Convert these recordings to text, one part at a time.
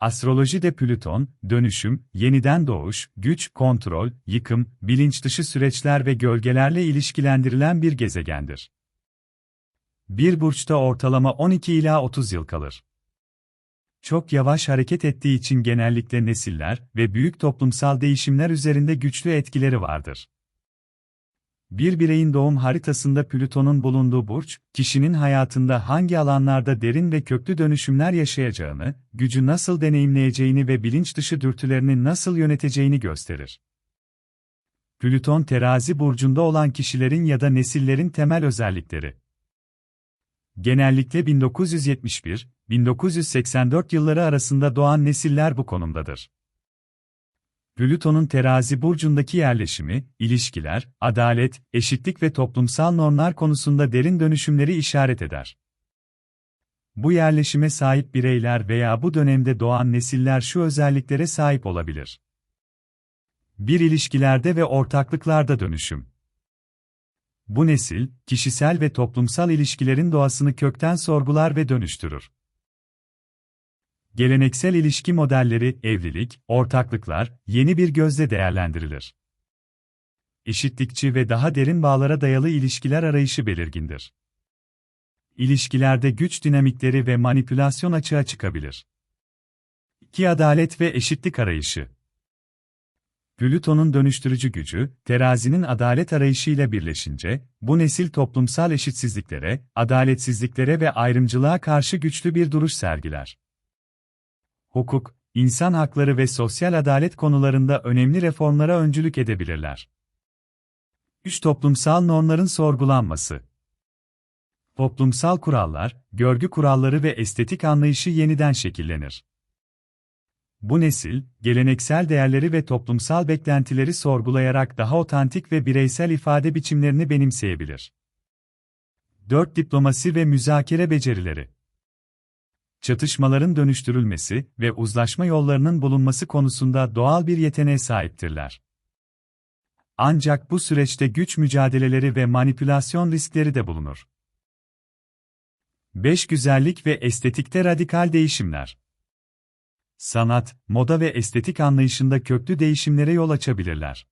Astrolojide Plüton, dönüşüm, yeniden doğuş, güç, kontrol, yıkım, bilinç dışı süreçler ve gölgelerle ilişkilendirilen bir gezegendir. Bir burçta ortalama 12 ila 30 yıl kalır. Çok yavaş hareket ettiği için genellikle nesiller ve büyük toplumsal değişimler üzerinde güçlü etkileri vardır. Bir bireyin doğum haritasında Plüton'un bulunduğu burç, kişinin hayatında hangi alanlarda derin ve köklü dönüşümler yaşayacağını, gücü nasıl deneyimleyeceğini ve bilinç dışı dürtülerini nasıl yöneteceğini gösterir. Plüton terazi burcunda olan kişilerin ya da nesillerin temel özellikleri. Genellikle 1971-1984 yılları arasında doğan nesiller bu konumdadır. Plüton'un terazi burcundaki yerleşimi, ilişkiler, adalet, eşitlik ve toplumsal normlar konusunda derin dönüşümleri işaret eder. Bu yerleşime sahip bireyler veya bu dönemde doğan nesiller şu özelliklere sahip olabilir. Bir ilişkilerde ve ortaklıklarda dönüşüm. Bu nesil, kişisel ve toplumsal ilişkilerin doğasını kökten sorgular ve dönüştürür. Geleneksel ilişki modelleri, evlilik, ortaklıklar, yeni bir gözle değerlendirilir. Eşitlikçi ve daha derin bağlara dayalı ilişkiler arayışı belirgindir. İlişkilerde güç dinamikleri ve manipülasyon açığa çıkabilir. 2. Adalet ve eşitlik arayışı Plüton'un dönüştürücü gücü, terazinin adalet arayışıyla birleşince, bu nesil toplumsal eşitsizliklere, adaletsizliklere ve ayrımcılığa karşı güçlü bir duruş sergiler hukuk, insan hakları ve sosyal adalet konularında önemli reformlara öncülük edebilirler. 3. Toplumsal normların sorgulanması. Toplumsal kurallar, görgü kuralları ve estetik anlayışı yeniden şekillenir. Bu nesil, geleneksel değerleri ve toplumsal beklentileri sorgulayarak daha otantik ve bireysel ifade biçimlerini benimseyebilir. 4. Diplomasi ve müzakere becerileri çatışmaların dönüştürülmesi ve uzlaşma yollarının bulunması konusunda doğal bir yeteneğe sahiptirler. Ancak bu süreçte güç mücadeleleri ve manipülasyon riskleri de bulunur. 5. Güzellik ve estetikte radikal değişimler. Sanat, moda ve estetik anlayışında köklü değişimlere yol açabilirler.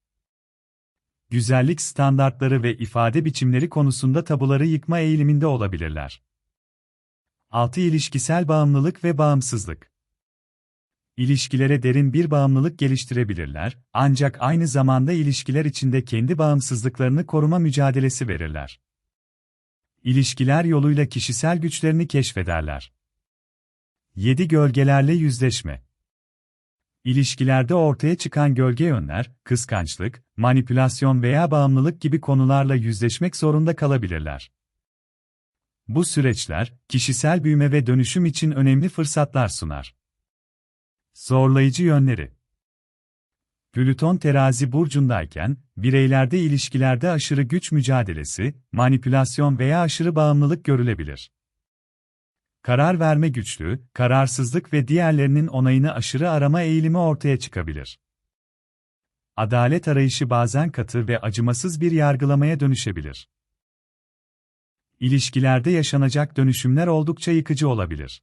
Güzellik standartları ve ifade biçimleri konusunda tabuları yıkma eğiliminde olabilirler. 6. İlişkisel bağımlılık ve bağımsızlık. İlişkilere derin bir bağımlılık geliştirebilirler, ancak aynı zamanda ilişkiler içinde kendi bağımsızlıklarını koruma mücadelesi verirler. İlişkiler yoluyla kişisel güçlerini keşfederler. 7. Gölgelerle yüzleşme. İlişkilerde ortaya çıkan gölge yönler, kıskançlık, manipülasyon veya bağımlılık gibi konularla yüzleşmek zorunda kalabilirler. Bu süreçler, kişisel büyüme ve dönüşüm için önemli fırsatlar sunar. Zorlayıcı yönleri Plüton terazi burcundayken, bireylerde ilişkilerde aşırı güç mücadelesi, manipülasyon veya aşırı bağımlılık görülebilir. Karar verme güçlüğü, kararsızlık ve diğerlerinin onayını aşırı arama eğilimi ortaya çıkabilir. Adalet arayışı bazen katı ve acımasız bir yargılamaya dönüşebilir. İlişkilerde yaşanacak dönüşümler oldukça yıkıcı olabilir.